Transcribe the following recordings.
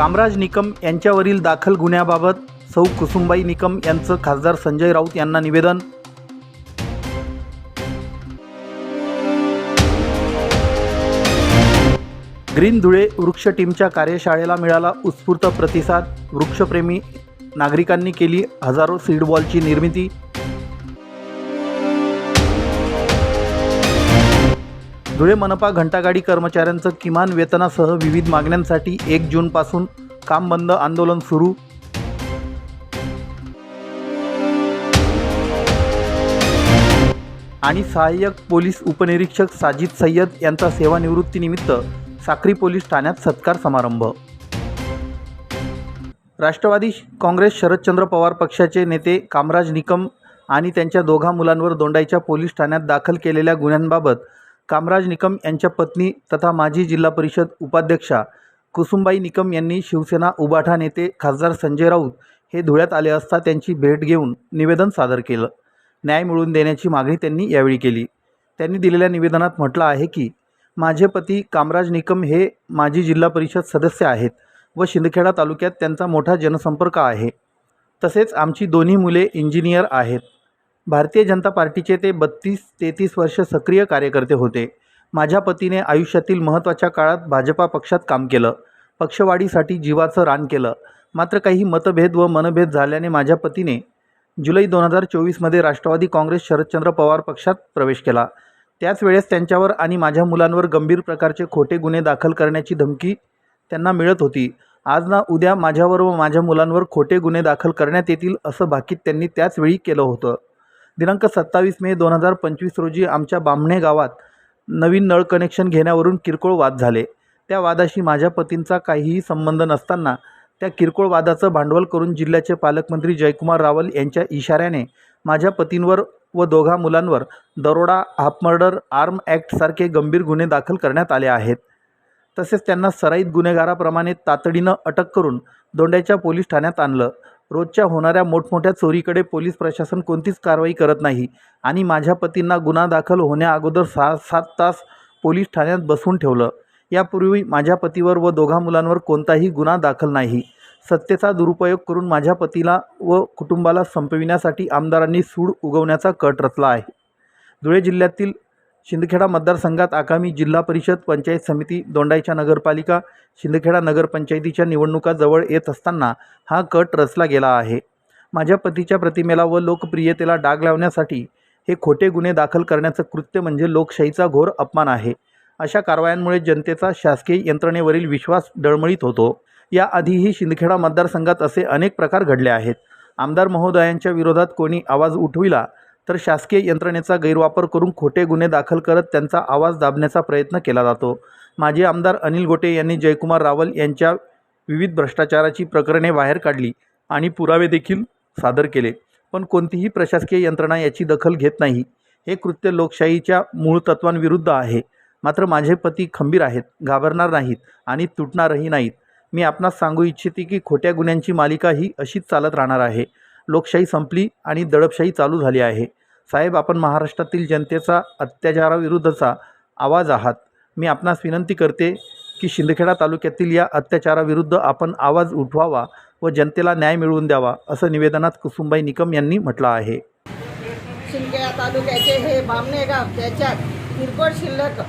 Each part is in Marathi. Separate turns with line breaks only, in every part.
कामराज निकम यांच्यावरील दाखल गुन्ह्याबाबत सौ कुसुमबाई निकम यांचं खासदार संजय राऊत यांना निवेदन. ग्रीन धुळे वृक्ष टीमच्या कार्यशाळेला मिळाला उत्स्फूर्त प्रतिसाद. वृक्षप्रेमी नागरिकांनी केली हजारो सीड बॉलची निर्मिती. धुळे मनपा घंटागाडी कर्मचाऱ्यांचं किमान वेतनासह विविध मागण्यांसाठी एक जूनपासून काम बंद आंदोलन सुरू. आणि सहाय्यक पोलीस उपनिरीक्षक साजिद सय्यद यांचा सेवानिवृत्तीनिमित्त साक्री पोलीस ठाण्यात सत्कार समारंभ. राष्ट्रवादी काँग्रेस शरदचंद्र पवार पक्षाचे नेते कामराज निकम आणि त्यांच्या दोघा मुलांवर दोंडाईच्या पोलीस ठाण्यात दाखल केलेल्या गुन्ह्यांबाबत कामराज निकम यांच्या पत्नी तथा माजी जिल्हा परिषद उपाध्यक्षा कुसुमबाई निकम यांनी शिवसेना उबाठा नेते खासदार संजय राऊत हे धुळ्यात आले असता त्यांची भेट घेऊन निवेदन सादर केलं. न्याय मिळवून देण्याची मागणी त्यांनी यावेळी केली. त्यांनी दिलेल्या निवेदनात म्हटलं आहे की माझे पती कामराज निकम हे माजी जिल्हा परिषद सदस्य आहेत व शिंदखेडा तालुक्यात त्यांचा मोठा जनसंपर्क आहे. तसेच आमची दोन्ही मुले इंजिनियर आहेत. भारतीय जनता पार्टीचे ते बत्तीस तेहतीस वर्ष सक्रिय कार्यकर्ते होते. माझ्या पतीने आयुष्यातील महत्त्वाच्या काळात भाजपा पक्षात काम केलं. पक्षवाढीसाठी जीवाचं रान केलं. मात्र काही मतभेद व मनभेद झाल्याने माझ्या पतीने जुलै दोन हजार चोवीसमध्ये राष्ट्रवादी काँग्रेस शरदचंद्र पवार पक्षात प्रवेश केला. त्याच वेळेस त्यांच्यावर आणि माझ्या मुलांवर गंभीर प्रकारचे खोटे गुन्हे दाखल करण्याची धमकी त्यांना मिळत होती. आज ना उद्या माझ्यावर व माझ्या मुलांवर खोटे गुन्हे दाखल करण्यात येतील असं भाकीत त्यांनी त्याचवेळी केलं होतं. दिनांक सत्तावीस मे दोन हजार पंचवीस रोजी आमच्या बामणे गावात नवीन नळ कनेक्शन घेण्यावरून किरकोळ वाद झाले. त्या वादाशी माझ्या पतींचा काहीही संबंध नसताना त्या किरकोळ वादाचं भांडवल करून जिल्ह्याचे पालकमंत्री जयकुमार रावल यांच्या इशाऱ्याने माझ्या पतींवर व दोघा मुलांवर दरोडा हापमर्डर आर्म ॲक्टसारखे गंभीर गुन्हे दाखल करण्यात आले आहेत. तसेच त्यांना सराईत गुन्हेगाराप्रमाणे तातडीनं अटक करून दोंड्याच्या पोलीस ठाण्यात आणलं. रोजच्या होणाऱ्या मोठमोठ्या चोरीकडे पोलीस प्रशासन कोणतीच कारवाई करत नाही. आणि माझ्या पतींना गुन्हा दाखल होण्याअगोदर सहा सात तास पोलीस ठाण्यात बसवून ठेवलं. यापूर्वी माझ्या पतीवर व दोघा मुलांवर कोणताही गुन्हा दाखल नाही. सत्तेचा दुरुपयोग करून माझ्या पतीला व कुटुंबाला संपविण्यासाठी आमदारांनी सूड उगवण्याचा कट रचला आहे. धुळे जिल्ह्यातील शिंदखेडा मतदारसंघात आगामी जिल्हा परिषद पंचायत समिती दोंडाईच्या नगरपालिका शिंदखेडा नगरपंचायतीच्या निवडणुका जवळ येत असताना हा कट रचला गेला आहे. माझ्या पतीच्या प्रतिमेला व लोकप्रियतेला डाग लावण्यासाठी हे खोटे गुन्हे दाखल करण्याचं कृत्य म्हणजे लोकशाहीचा घोर अपमान आहे. अशा कारवायांमुळे जनतेचा शासकीय यंत्रणेवरील विश्वास डळमळीत होतो. याआधीही शिंदखेडा मतदारसंघात असे अनेक प्रकार घडले आहेत. आमदार महोदयांच्या विरोधात कोणी आवाज उठविला तर शासकीय यंत्रणेचा गैरवापर करून खोटे गुन्हे दाखल करत त्यांचा आवाज दाबण्याचा प्रयत्न केला जातो. माजी आमदार अनिल गोटे यांनी जयकुमार रावल यांच्या विविध भ्रष्टाचाराची प्रकरणे बाहेर काढली आणि पुरावे देखील सादर केले. पण कोणतीही प्रशासकीय यंत्रणा याची दखल घेत नाही. हे कृत्य लोकशाहीच्या मूळ तत्वांविरुद्ध आहे. मात्र माझे पती खंबीर आहेत घाबरणार नाहीत आणि तुटणारही नाहीत. मी आपणास सांगू इच्छिते की खोट्या गुन्ह्यांची मालिका ही अशीच चालत राहणार आहे. लोकशाही संपली आणि दडपशाही चालू झाली आहे. साहेब आपण महाराष्ट्रातील जनतेचा अत्याचाराविरुद्धचा आवाज आहात. मी आपणास विनंती करते की शिंदखेडा तालुक्यातील या अत्याचाराविरुद्ध आपण आवाज उठवावा व जनतेला न्याय मिळवून द्यावा असं निवेदनात कुसुमबाई निकम यांनी म्हटलं आहे.
शिंदखेडा तालुक्याचे हे बामणेगाव त्याच्यात किरकोळ शिल्लक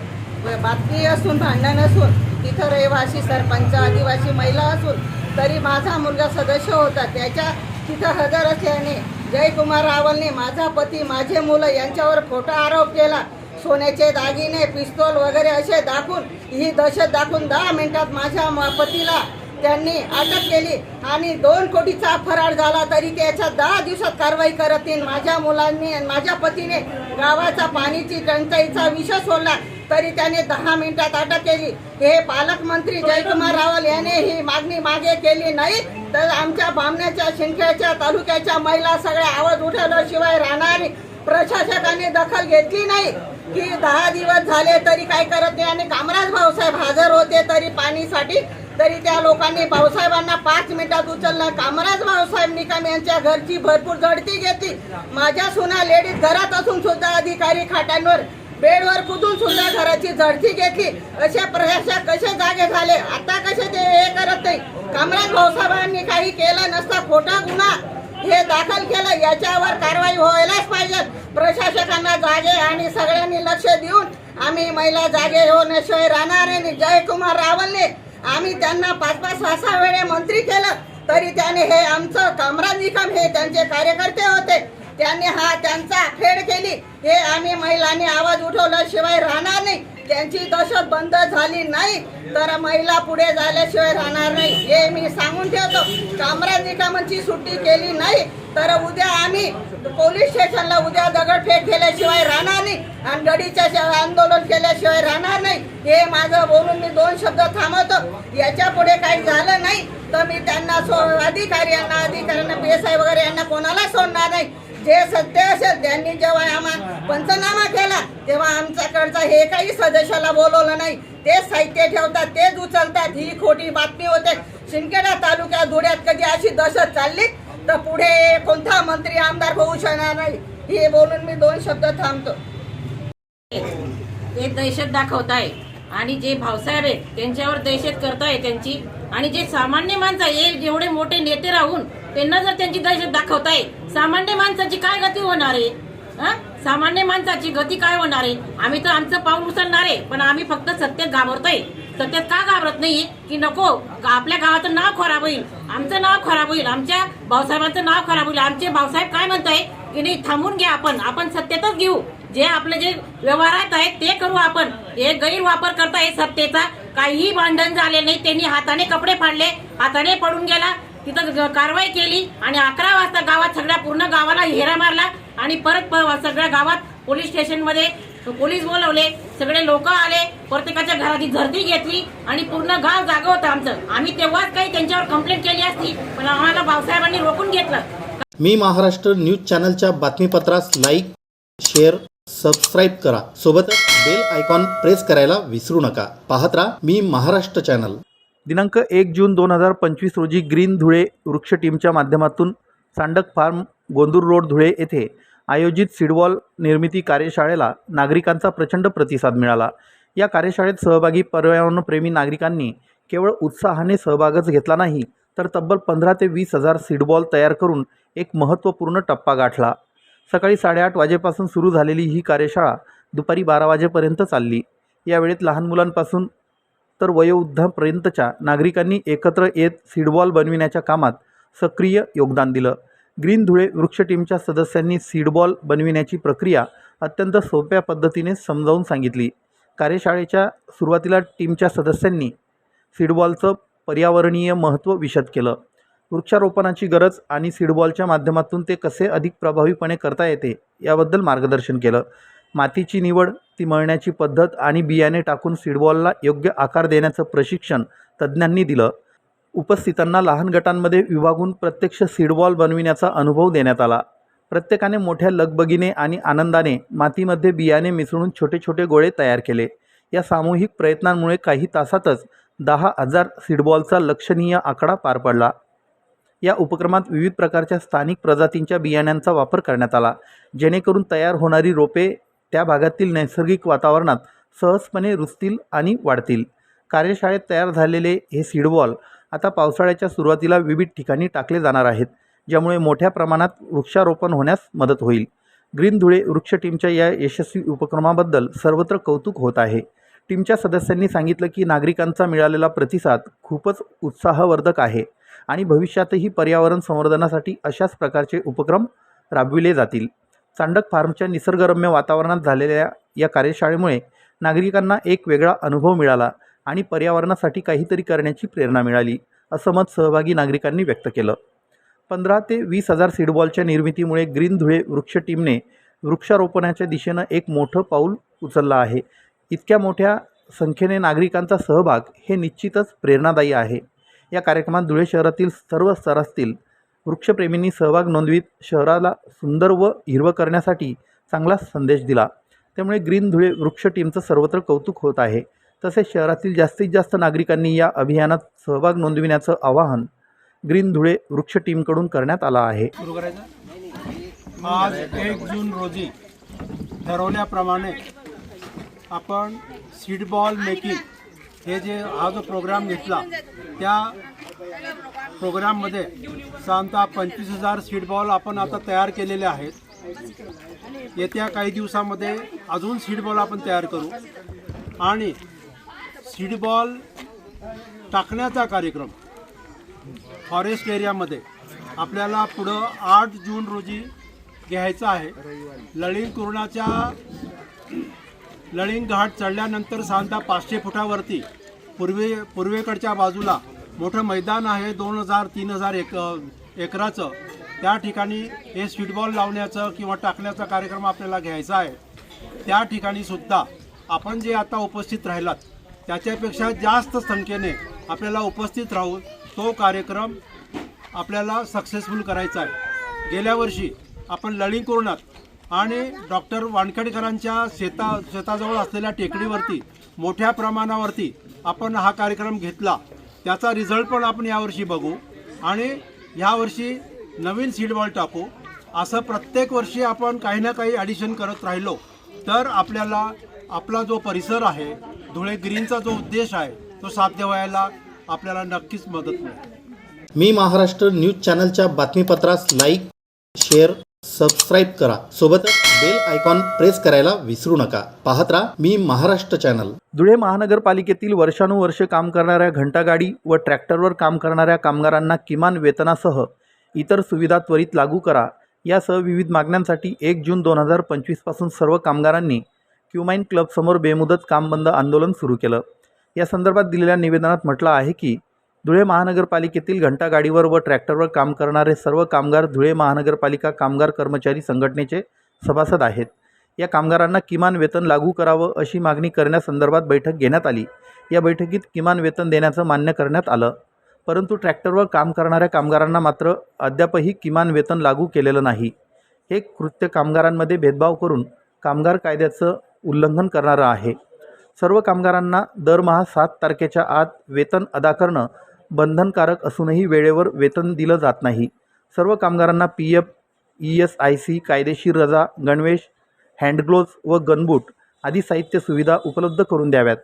बातमी असून भांडण असून तिथं रहिवासी सरपंच आदिवासी महिला असून तरी माझा मुलगा सदस्य होता. त्याच्या तिथं हजर असल्याने जयकुमार रावलने माझा पती माझे मुलं यांच्यावर खोटा आरोप केला. सोन्याचे दागिने पिस्तोल वगैरे असे दाखवून ही दहशत दाखवून दहा मिनिटात माझ्या म- पतीला त्यांनी अटक केली आणि दोन कोटीचा फरार झाला तरी त्याच्या दहा दिवसात कारवाई करत नाही माझ्या मुलांनी आणि माझ्या पतीने गावाचा पाणीची टंचाईचा विषय सोडला तरी त्याने दहा मिनिटात अटक केली. हे पालकमंत्री जयकुमार रावल याने ही मागणी मागे केली नाही. तर आमच्या बामण्याच्या शिंदखेडच्या तालुक्याच्या महिला सगळ्या आवाज उठवल्याशिवाय राहणारी प्रशासकाने दखल घेतली नाही. की दहा दिवस झाले तरी काय करत नाही. आणि कामराज भाऊसाहेब हजर होते तरी पाणीसाठी तरी त्या लोकांनी भाऊसाहेबांना पाच मिनिटात उचललं. कामराज भाऊसाहेब निकम यांच्या घरची भरपूर झडती घेतली. माझ्या सुना लेडीज घरात असून सुद्धा अधिकारी खाटांवर बेडवर कुदून सुद्धा घराची झडती घेतली. अशा प्रशासक कसे जागे झाले? आता कसे ते हे करत नाही? कामराज भाऊसाहेबांनी काही केलं नसता खोटा गुन्हा हे दाखल केलं. याच्यावर कारवाई व्हायलाच पाहिजे. प्रशासकांना जागे आणि सगळ्यांनी लक्ष देऊन आम्ही महिला जागे होण्याशिवाय राहणार आणि जयकुमार रावलने आम्ही त्यांना पाच पाच सहा सहा वेळे मंत्री केलं. तरी त्याने हे आमचं कामराज निकम हे त्यांचे कार्यकर्ते होते. त्यांनी हा त्यांचा फेड केली. हे आम्ही महिलांनी आवाज उठवल्याशिवाय राहणार नाही. त्यांची दहशत बंद झाली नाही तर महिला पुढे झाल्याशिवाय राहणार नाही. हे मी सांगून ठेवतो. कामराज निकामांची सुट्टी केली नाही तर उद्या आम्ही पोलीस स्टेशनला उद्या दगडफेक केल्याशिवाय राहणार नाही आणि गडीच्या आंदोलन केल्याशिवाय राहणार नाही. हे माझं बोलून मी दोन शब्द थांबवतो. याच्यापुढे काही झालं नाही तर मी त्यांना सो अधिकाऱ्यांना अधिकाऱ्यांना पी एस आय वगैरे यांना कोणाला सोडणार नाही. जे सत्य असेल त्यांनी जेव्हा आम्हा पंचनामा केला तेव्हा आमच्याकडचा हे काही सदस्याला बोलवलं नाही. तेच साहित्य ठेवतात तेच उचलतात. ही खोटी बातमी होते. शिंदखेडा तालुक्यात धुळ्यात कधी अशी दहशत चालली? तर पुढे कोणता मंत्री आमदार होऊ शकणार नाही? हे बोलून मी दोन शब्द थांबतो.
ते दहशत दाखवत आहे आणि जे भाऊसाहेब आहेत त्यांच्यावर दहशत करताय त्यांची. आणि जे सामान्य माणसं आहे, हे जेवढे मोठे नेते राहून त्यांना जर त्यांची दहशत दाखवताय. सामान्य माणसाची काय गती होणार आहे? सामान्य माणसाची गती काय होणार आहे? आम्ही तर आमचं पाऊल उचलणार आहे पण आम्ही फक्त सत्यात घाबरतोय. सत्यात का घाबरत नाही? की नको आपल्या गावाचं नाव खराब होईल. आमचं नाव खराब होईल. आमच्या भाऊसाहेबांचं नाव खराब होईल. आमचे भाऊसाहेब काय म्हणताय? की नाही थांबून घ्या आपण. आपण सत्यातच घेऊ. जे आपले जे व्यवहारात आहेत ते करू आपण. हे गैरवापर करताय सत्तेचा. काहीही भांडण झाले नाही. त्यांनी हाताने कपडे फाडले. हाताने पडून गेला. तिथं कारवाई केली आणि अकरा वाजता गावात सगळ्या पूर्ण गावाला हेरा मारला आणि परत सगळ्या गावात पोलीस स्टेशनमध्ये पोलीस बोलवले. सगळे लोक आले. प्रत्येकाच्या घराची झर्दी घेतली आणि पूर्ण गाव जागा होतं आमचं. आम्ही तेव्हाच काही त्यांच्यावर कंप्लेंट केली असती पण आम्हाला भाऊसाहेबांनी रोखून घेतलं.
मी महाराष्ट्र न्यूज चॅनलच्या बातमीपत्रास लाईक शेअर सबस्क्राईब करा. सोबतच बेल आयकॉन प्रेस करायला विसरू नका. पाहत राहा मी महाराष्ट्र चॅनल. दिनांक एक जून दोन हजार पंचवीस रोजी ग्रीन धुळे वृक्ष टीमच्या माध्यमातून सांडक फार्म गोंदूर रोड धुळे येथे आयोजित सीडवॉल निर्मिती कार्यशाळेला नागरिकांचा प्रचंड प्रतिसाद मिळाला. या कार्यशाळेत सहभागी पर्यावरणप्रेमी नागरिकांनी केवळ उत्साहाने सहभागच घेतला नाही तर तब्बल पंधरा ते वीस हजार सीडबॉल तयार करून एक महत्त्वपूर्ण टप्पा गाठला. सकाळी साडेआठ वाजेपासून सुरू झालेली ही कार्यशाळा दुपारी बारा वाजेपर्यंत चालली. यावेळेत लहान मुलांपासून तर वयोवृद्धापर्यंतच्या नागरिकांनी एकत्र येत सीडबॉल बनविण्याच्या कामात सक्रिय योगदान दिलं. ग्रीन धुळे वृक्ष टीमच्या सदस्यांनी सीडबॉल बनविण्याची प्रक्रिया अत्यंत सोप्या पद्धतीने समजावून सांगितली. कार्यशाळेच्या सुरुवातीला टीमच्या सदस्यांनी सीडबॉलचं पर्यावरणीय महत्त्व विशद केलं. वृक्षारोपणाची गरज आणि सीडबॉलच्या माध्यमातून ते कसे अधिक प्रभावीपणे करता येते याबद्दल मार्गदर्शन केलं. मातीची निवड ती मळण्याची पद्धत आणि बियाणे टाकून सीडबॉलला योग्य आकार देण्याचं प्रशिक्षण तज्ज्ञांनी दिलं. उपस्थितांना लहान गटांमध्ये विभागून प्रत्यक्ष सीडबॉल बनविण्याचा अनुभव देण्यात आला. प्रत्येकाने मोठ्या लगबगीने आणि आनंदाने मातीमध्ये बियाणे मिसळून छोटे छोटे गोळे तयार केले. या सामूहिक प्रयत्नांमुळे काही तासातच दहा हजार सीडबॉलचा लक्षणीय आकडा पार पडला. या उपक्रमात विविध प्रकारच्या स्थानिक प्रजातींच्या बियाण्यांचा वापर करण्यात आला. जेणेकरून तयार होणारी रोपे त्या भागातील नैसर्गिक वातावरणात सहजपणे रुजतील आणि वाढतील. कार्यशाळेत तयार झालेले हे सीडबॉल आता पावसाळ्याच्या सुरुवातीला विविध ठिकाणी टाकले जाणार आहेत ज्यामुळे मोठ्या प्रमाणात वृक्षारोपण होण्यास मदत होईल. ग्रीन धुळे वृक्ष टीमच्या या यशस्वी उपक्रमाबद्दल सर्वत्र कौतुक होत आहे. टीमच्या सदस्यांनी सांगितलं की नागरिकांचा मिळालेला प्रतिसाद खूपच उत्साहवर्धक आहे आणि भविष्यातही पर्यावरण संवर्धनासाठी अशाच प्रकारचे उपक्रम राबविले जातील. चांडक फार्मच्या निसर्गरम्य वातावरणात झालेल्या या कार्यशाळेमुळे नागरिकांना एक वेगळा अनुभव मिळाला आणि पर्यावरणासाठी काहीतरी करण्याची प्रेरणा मिळाली असं मत सहभागी नागरिकांनी व्यक्त केलं. पंधरा ते वीस हजार सीडबॉलच्या निर्मितीमुळे ग्रीन धुळे वृक्ष टीमने वृक्षारोपणाच्या दिशेनं एक मोठं पाऊल उचललं आहे. इतक्या मोठ्या संख्येने नागरिकांचा सहभाग हे निश्चितच प्रेरणादायी आहे. या कार्यक्रमात धुळे शहरातील सर्व स्तरातील वृक्षप्रेमींनी सहभाग नोंदवीत शहराला सुंदर व हिरवं करण्यासाठी चांगला संदेश दिला. त्यामुळे ग्रीन धुळे वृक्ष टीमचं सर्वत्र कौतुक होत आहे. तसेच शहरातील जास्तीत जास्त नागरिकांनी या अभियानात सहभाग नोंदविण्याचं आवाहन ग्रीन धुळे वृक्ष टीमकडून करण्यात आलं आहे.
आज एक जून रोजी ठरवल्याप्रमाणे आपण सीडबॉल मेकिंग हे जे हा जो प्रोग्राम घेतला त्या प्रोग्राममध्ये साधारणतः पंचवीस हजार सीटबॉल आपण आता तयार केलेले आहेत. येत्या काही दिवसामध्ये अजून सीटबॉल आपण तयार करू. आणि सीड बॉल टाकण्याचा कार्यक्रम फॉरेस्ट एरियामध्ये आपल्याला पुढं आठ जून रोजी घ्यायचा आहे. लळिंग कुर्णाच्या लळिंग घाट चढल्यानंतर साधारणतः पाचशे फुटावरती पूर्वे पूर्वेकडच्या बाजूला मोठं मैदान आहे दोन हजार तीन हजार एक एकराचं. त्या ठिकाणी हे स्वीटबॉल लावण्याचं किंवा टाकण्याचा कार्यक्रम आपल्याला घ्यायचा आहे. त्या ठिकाणी सुद्धा आपण जे आता उपस्थित राहिलात त्याच्यापेक्षा जास्त संख्येने आपल्याला उपस्थित राहून तो कार्यक्रम आपल्याला सक्सेसफुल करायचा आहे. गेल्या वर्षी आपण लळिंग आणि डॉक्टर वानखेडकरांच्या शेता शेताजवळ असलेल्या टेकडीवरती मोठ्या प्रमाणावरती आपण हा कार्यक्रम घेतला. त्याचा रिझल्ट पण आपण यावर्षी बघू. आणि यावर्षी नवीन सीडबॉल टाकू. असं प्रत्येक वर्षी आपण काही ना काही ॲडिशन करत राहिलो. तर आपल्याला आपला जो परिसर आहे धुळे ग्रीनचा जो उद्देश आहे तो साध्य व्हायला आपल्याला नक्कीच मदत मिळेल.
मी महाराष्ट्र न्यूज चॅनलच्या बातमीपत्रास लाईक शेअर सबस्क्राईब करा. सोबतच बेल आयकॉन प्रेस करायला विसरू नका. पाहत राहा मी महाराष्ट्र चॅनल धुळे महानगरपालिकेतील वर्षानुवर्षे काम करणाऱ्या घंटागाडी व ट्रॅक्टरवर काम करणाऱ्या कामगारांना किमान वेतनासह इतर सुविधा त्वरित लागू करा. यासह विविध मागण्यांसाठी एक जून दोन हजार पंचवीसपासून सर्व कामगारांनी क्युमाइन क्लबसमोर बेमुदत काम बंद आंदोलन सुरू केलं. या संदर्भात दिलेल्या निवेदनात म्हटलं आहे की धुळे महानगरपालिकेतील घंटागाडीवर व ट्रॅक्टरवर काम करणारे सर्व कामगार धुळे महानगरपालिका कामगार कर्मचारी संघटनेचे सभासद आहेत. या कामगारांना किमान वेतन लागू करावं अशी मागणी करण्यासंदर्भात बैठक घेण्यात आली. या बैठकीत किमान वेतन देण्याचं मान्य करण्यात आलं. परंतु ट्रॅक्टरवर काम करणाऱ्या कामगारांना मात्र अद्यापही किमान वेतन लागू केलेलं नाही. हे कृत्य कामगारांमध्ये भेदभाव करून कामगार कायद्याचं उल्लंघन करणारं आहे. सर्व कामगारांना दरमहा सात तारखेच्या आत वेतन अदा करणं बंधनकारक असूनही वेळेवर वेतन दिलं जात नाही. सर्व कामगारांना P F E S I C कायदेशीर रजा गणवेश हँडग्लोव्ज व गनबूट आदी साहित्य सुविधा उपलब्ध करून द्याव्यात.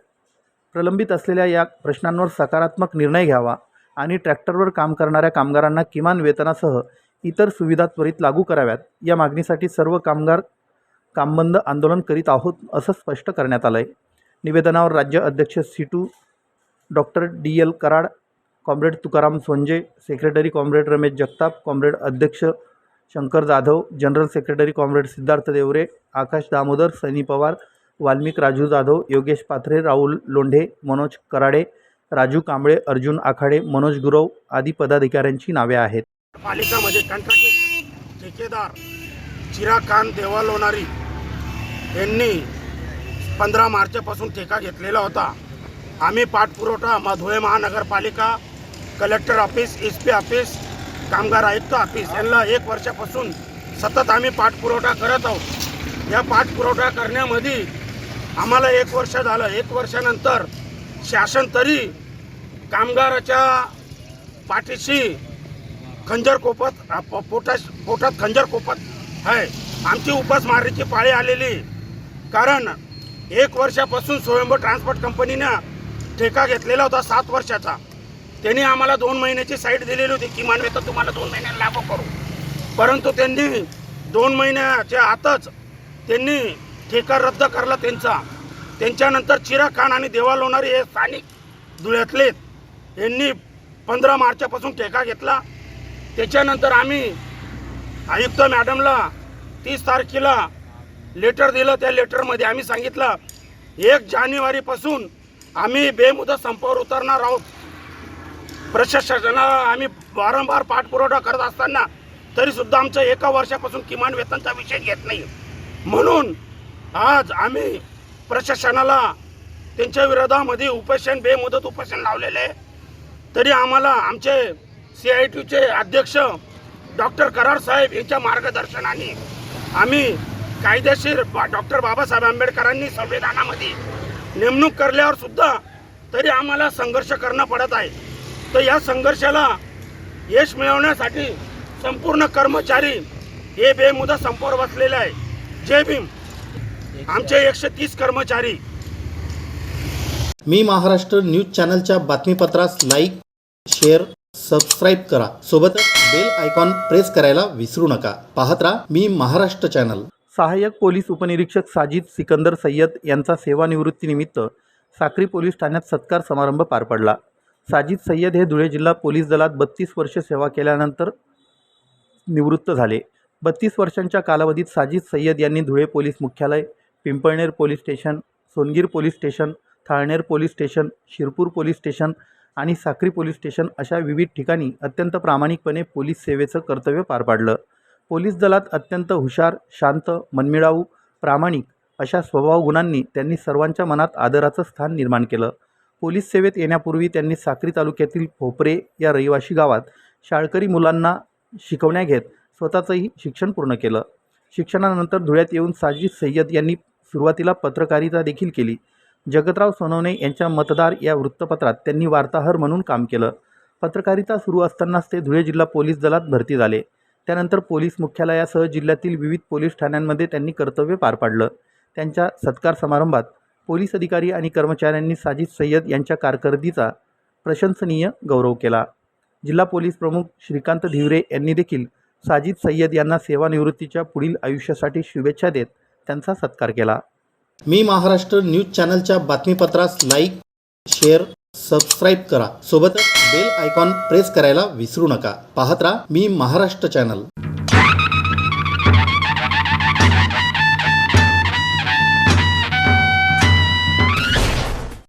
प्रलंबित असलेल्या या प्रश्नांवर सकारात्मक निर्णय घ्यावा आणि ट्रॅक्टरवर काम करणाऱ्या कामगारांना किमान वेतनासह इतर सुविधा त्वरित लागू कराव्यात. या मागणीसाठी सर्व कामगार कामबंद आंदोलन करीत आहोत असं स्पष्ट करण्यात आलं आहे निवेदनावर राज्य अध्यक्ष CITU doctor D L Karad comrade Tukaram Sonje secretary comrade Ramesh Jagtap comrade अध्यक्ष Shankar Jadhav general secretary comrade Siddharth Deore Akash Damodar Sunny Pawar Valmik Raju Jadhav Yogesh Pathare Rahul Londhe Manoj Karade Raju Kamble Arjun Akhade Manoj Gurav आदी पदाधिकाऱ्यांची नावे आहेत.
पालिकामध्ये कंत्राटी ठेकेदार चिराकांत देवा लोणारी यांनी पंधरा मार्चपासून ठेका घेतलेला होता. आम्ही पाठपुरवठा म- धुळे महानगरपालिका collector office S P office कामगार आयुक्त ऑफिस यांना एक वर्षापासून सतत आम्ही पाठपुरवठा करत आहोत. या पाठपुरवठा करण्यामध्ये आम्हाला एक वर्ष झालं. एक वर्षानंतर शासन तरी कामगाराच्या पाठीशी खंजर कोपत पोटाश पोटात खंजर कोपत आहे. आमची उपासमारीची पाळी आलेली. कारण एक वर्षापासून स्वयंभू ट्रान्सपोर्ट कंपनीनं ठेका घेतलेला होता सात वर्षाचा. त्यांनी आम्हाला दोन महिन्याची साईट दिलेली होती. किमान वेतन तुम्हाला दोन महिन्याला लागू करू. परंतु त्यांनी दोन महिन्याच्या आतच त्यांनी ठेका रद्द करला त्यांचा. त्यांच्यानंतर चिरा खान आणि देवा लोणारी हे स्थानिक धुळ्यातले यांनी पंधरा मार्चपासून ठेका घेतला. त्याच्यानंतर आम्ही आयुक्त मॅडमला तीस तारखेला लेटर दिलं. त्या लेटरमध्ये आम्ही सांगितलं एक जानेवारीपासून आम्ही बेमुदत संपावर उतरणार आहोत. प्रशासनाला आम्ही वारंवार पाठपुरवठा करत असताना तरीसुद्धा आमचं एका वर्षापासून किमान वेतनचा विषय घेत नाही. म्हणून आज आम्ही प्रशासनाला त्यांच्या विरोधामध्ये उपोषण बेमुदत उपोषण लावलेले आहे. तरी आम्हाला आमचे सी आय टीचे अध्यक्ष डॉक्टर करार साहेब यांच्या मार्गदर्शनाने आम्ही कायदेशीर बा डॉक्टर बाबासाहेब आंबेडकरांनी संविधानामध्ये नेमणूक करल्यावर सुद्धा तरी आम्हाला संघर्ष करणं पडत आहे. तर या संघर्षाला यश मिळवण्यासाठी संपूर्ण कर्मचारी हे बेमुदत संपावर बसलेले आहे जय भीम. आमचे एकशे तीस कर्मचारी.
मी महाराष्ट्र न्यूज चॅनलच्या बातमीपत्रास लाईक शेअर सबस्क्राईब करा. सोबतच बेल आयकॉन प्रेस करायला विसरू नका. पाहत राहा मी महाराष्ट्र चॅनल. सहाय्यक पोलीस उपनिरीक्षक साजिद सिकंदर सय्यद यांचा सेवानिवृत्तीनिमित्त साक्री पोलीस ठाण्यात सत्कार समारंभ पार पडला. साजिद सय्यद हे धुळे जिल्हा पोलीस दलात बत्तीस वर्षे सेवा केल्यानंतर निवृत्त झाले. बत्तीस वर्षांच्या कालावधीत साजिद सय्यद यांनी धुळे पोलीस मुख्यालय Pimpalner police station Songir police station Thalner police station Shirpur police station आणि साक्री पोलीस स्टेशन अशा विविध ठिकाणी अत्यंत प्रामाणिकपणे पोलीस सेवेचं कर्तव्य पार पाडलं. पोलीस दलात अत्यंत हुशार शांत मनमिळावू प्रामाणिक अशा स्वभावगुणांनी त्यांनी सर्वांच्या मनात आदराचं स्थान निर्माण केलं. पोलीस सेवेत येण्यापूर्वी त्यांनी साक्री तालुक्यातील भोपरे या रहिवाशी गावात शाळकरी मुलांना शिकवण्या घेत स्वतःचंही शिक्षण पूर्ण केलं. शिक्षणानंतर धुळ्यात येऊन साजिद सय्यद यांनी सुरुवातीला पत्रकारिता देखील केली. जगतराव सोनवणे यांच्या मतदार या वृत्तपत्रात त्यांनी वार्ताहर म्हणून काम केलं. पत्रकारिता सुरू असतानाच ते धुळे जिल्हा पोलीस दलात भरती झाले. त्यानंतर पोलीस मुख्यालयासह जिल्ह्यातील विविध पोलीस ठाण्यांमध्ये त्यांनी कर्तव्य पार पाडलं. त्यांच्या सत्कार समारंभात पोलीस अधिकारी आणि कर्मचाऱ्यांनी साजिद सय्यद यांच्या कारकिर्दीचा प्रशंसनीय गौरव केला. जिल्हा पोलीस प्रमुख श्रीकांत धिवरे यांनी देखील साजिद सय्यद यांना सेवानिवृत्तीच्या पुढील आयुष्यासाठी शुभेच्छा देत त्यांचा सत्कार केला. मी महाराष्ट्र न्यूज चॅनलच्या बातमीपत्रास लाईक शेअर सबस्क्राईब करा. सोबतच बेल आयकॉन प्रेस करायला विसरू नका. पाहत राहा मी महाराष्ट्र चॅनल.